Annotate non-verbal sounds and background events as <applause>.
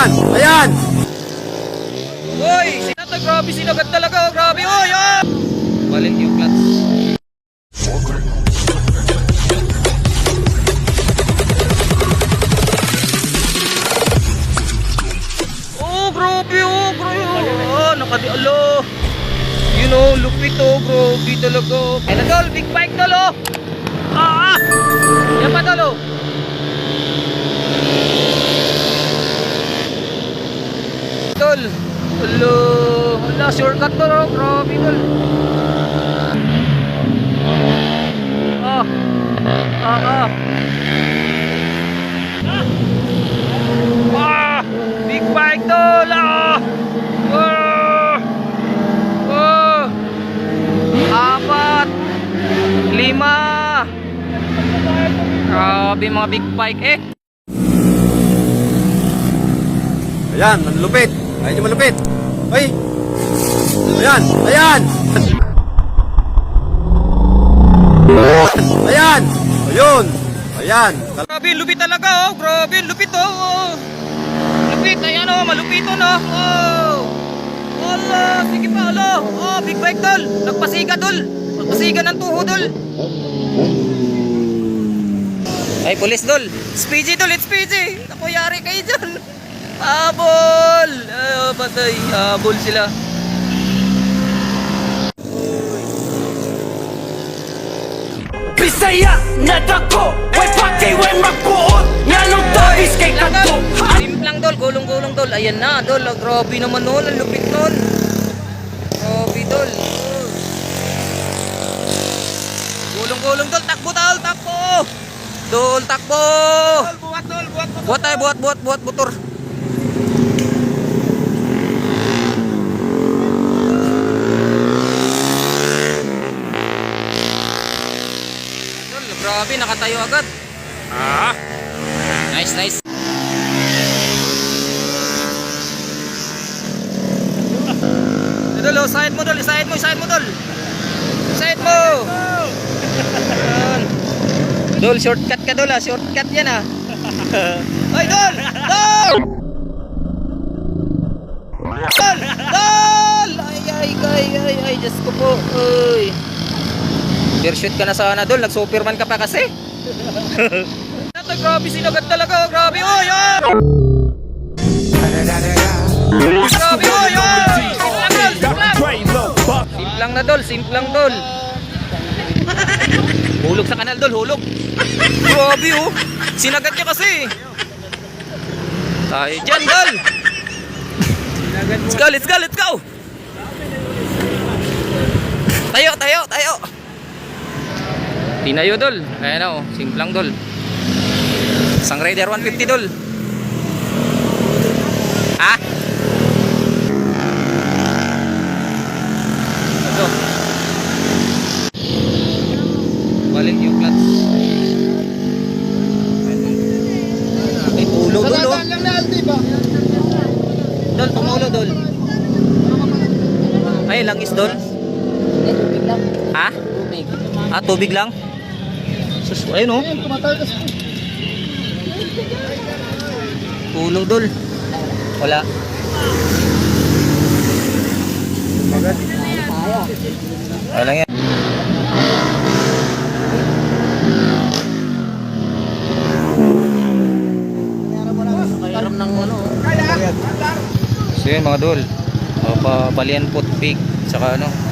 Ayan! Ayan! Uy! Sinata, grabe sinagat talaga. Grabe, uy! Oh! Balik yung clutch. Oh, grabe, oh, grabe. Oh, nakadi, alo. You know, lupit, oh, grabe talaga. Ay na, tol, big bike, tol, oh. Ah, ah. Yan pa, tol, oh. Tol. Alo. Hala, shortcut to, oh. Grabe, tol. Ah. Ah, ah. Ah! Big bike tol! Ah! Ah! Ah! Apat! Lima! Grabe mga big bike eh! Ayan! Ang lupit! Ayun yung malupit! Ay! Ayan! Ayan! Ayan! Ayun! Ayan! Grabe, lupit talaga oh! Grabe, lupit oh! Lupit, ayan oh! Malupit oh no! Oh! Wala! Sige pa, alo! Oh, big bike tol! Nagpasiga tol! Nagpasiga ng tuho tol! Ay, pulis dol! Speedy tol! It's speedy! Ako yari kayo dyan! Habol! Ay, oh, patay! Habol sila! Bisaya na dako Way pati way magbuot Nga nung tabis kay kanto Simplang dol, gulong-gulong dol. Ayan na, dol. Ah, grabe naman nun, ang lupit nun. Grabe dol. Oh. Gulong-gulong dol, takbo dol, takbo. Dol, takbo. Buat dol, buat buat. Buat tayo, buat, buat, buat, motor. Dol, grabe, nakatayo agad. Ah. Nice, nice. Dol, oh, side mo dol, side mo, side mo dol. Side mo. Dol, shortcut ka dol ah, shortcut yan ah. Ay, dol! Dol! Dol! Dol! Ay, ay, ay, ay, ay, Diyos ko po. Ay. Shoot ka na sana dol, nag-superman ka pa kasi. <laughs> Ito, grabe sinagat talaga, oh, grabe, oy, oy! Grabe, oy, oy! Simplang dol, simplang. Simplang na dol, simplang dol. Hulog sa kanal dol, hulog. Grabe oh. Sinagat niya kasi. Tayo dyan dol. Let's go, let's go, let's go. Tayo, tayo, tayo. Tinayo dol. Ayan o, simplang dol. Isang Raider 150 dol. Ha? Ito. Balik yung clutch. Ay, tulo dol oh. Dol, tumulo dol. Ay, langis dol. Ha? Ah, tubig lang? Sus, ayun oh. Tulo dol. Wala. Wala lang yan. So yun mga dol. O, pa balian pot pig. Tsaka ano.